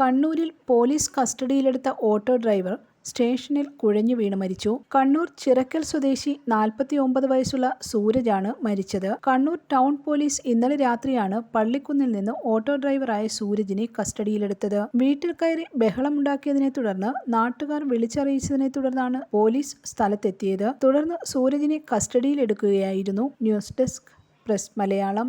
കണ്ണൂരിൽ പോലീസ് കസ്റ്റഡിയിലെടുത്ത auto driver സ്റ്റേഷനിൽ കുഴഞ്ഞു വീണ് മരിച്ചു. കണ്ണൂർ ചിറക്കൽ സ്വദേശി നാൽപ്പത്തിയൊമ്പത് വയസ്സുള്ള സൂരജാണ് മരിച്ചത്. കണ്ണൂർ ടൗൺ പോലീസ് ഇന്നലെ രാത്രിയാണ് പള്ളിക്കുന്നിൽ നിന്ന് ഓട്ടോ ഡ്രൈവറായ സൂരജിനെ കസ്റ്റഡിയിലെടുത്തത്. വീട്ടിൽ കയറി ബഹളമുണ്ടാക്കിയതിനെ തുടർന്ന് നാട്ടുകാർ വിളിച്ചറിയിച്ചതിനെ തുടർന്നാണ് പോലീസ് സ്ഥലത്തെത്തിയത്. തുടർന്ന് സൂരജിനെ കസ്റ്റഡിയിലെടുക്കുകയായിരുന്നു. News desk press Malayalam.